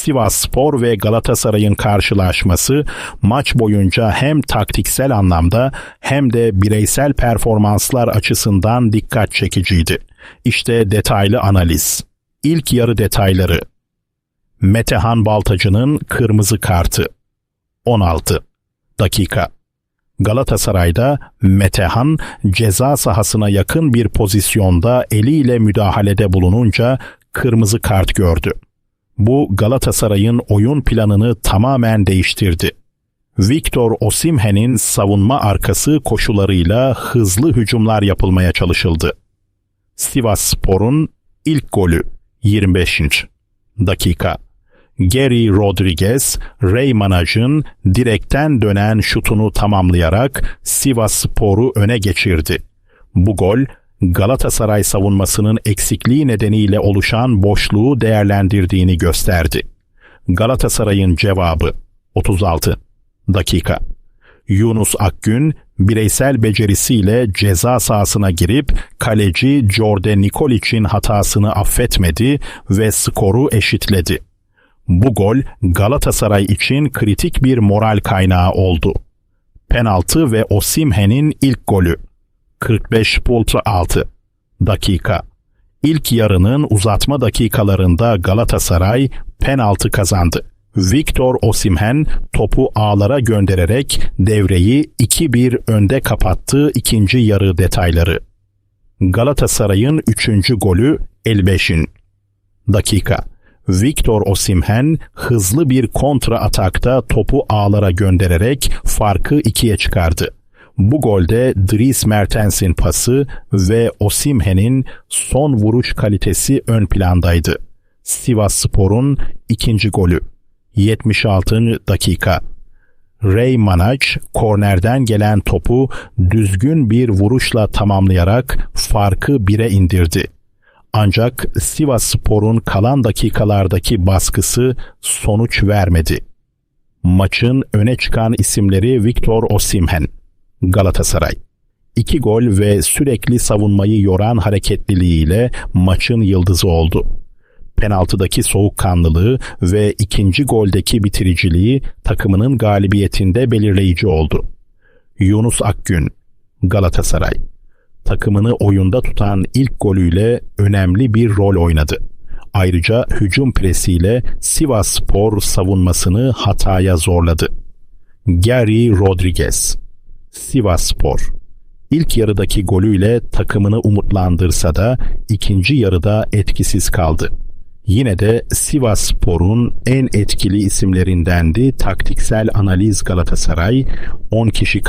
Sivas Spor ve Galatasaray'ın karşılaşması maç boyunca hem taktiksel anlamda hem de bireysel performanslar açısından dikkat çekiciydi. İşte detaylı analiz. İlk yarı detayları. Metehan Baltacı'nın kırmızı kartı. 16 dakika. Galatasaray'da Metehan ceza sahasına yakın bir pozisyonda eliyle müdahalede bulununca kırmızı kart gördü. Bu Galatasaray'ın oyun planını tamamen değiştirdi. Victor Osimhen'in savunma arkası koşularıyla hızlı hücumlar yapılmaya çalışıldı. Sivas Spor'un ilk golü 25. dakika. Gary Rodriguez, Ray Manaj'ın direkten dönen şutunu tamamlayarak Sivas Spor'u öne geçirdi. Bu gol Galatasaray savunmasının eksikliği nedeniyle oluşan boşluğu değerlendirdiğini gösterdi. Galatasaray'ın cevabı 36 dakika. Yunus Akgün bireysel becerisiyle ceza sahasına girip kaleci Jorde Nikolic'in hatasını affetmedi ve skoru eşitledi. Bu gol Galatasaray için kritik bir moral kaynağı oldu. Penaltı ve Osimhen'in ilk golü. 45.6 dakika. İlk yarının uzatma dakikalarında Galatasaray penaltı kazandı. Victor Osimhen topu ağlara göndererek devreyi 2-1 önde kapattığı ikinci yarı detayları. Galatasaray'ın 3. golü 55'in dakika. Victor Osimhen hızlı bir kontra atakta topu ağlara göndererek farkı ikiye çıkardı. Bu golde Dries Mertens'in pası ve Osimhen'in son vuruş kalitesi ön plandaydı. Sivas Spor'un ikinci golü. 76. dakika. Ray Manaj kornerden gelen topu düzgün bir vuruşla tamamlayarak farkı 1'e indirdi. Ancak Sivas Spor'un kalan dakikalardaki baskısı sonuç vermedi. Maçın öne çıkan isimleri Victor Osimhen, Galatasaray. İki gol ve sürekli savunmayı yoran hareketliliğiyle maçın yıldızı oldu. Penaltıdaki soğukkanlılığı ve ikinci goldeki bitiriciliği takımının galibiyetinde belirleyici oldu. Yunus Akgün, Galatasaray takımını oyunda tutan ilk golüyle önemli bir rol oynadı. Ayrıca hücum presiyle Sivas Spor savunmasını hataya zorladı. Gary Rodriguez Sivas Spor İlk yarıdaki golüyle takımını umutlandırsa da ikinci yarıda etkisiz kaldı. Yine de Sivas Spor'un en etkili isimlerindendi taktiksel analiz Galatasaray 10 kişi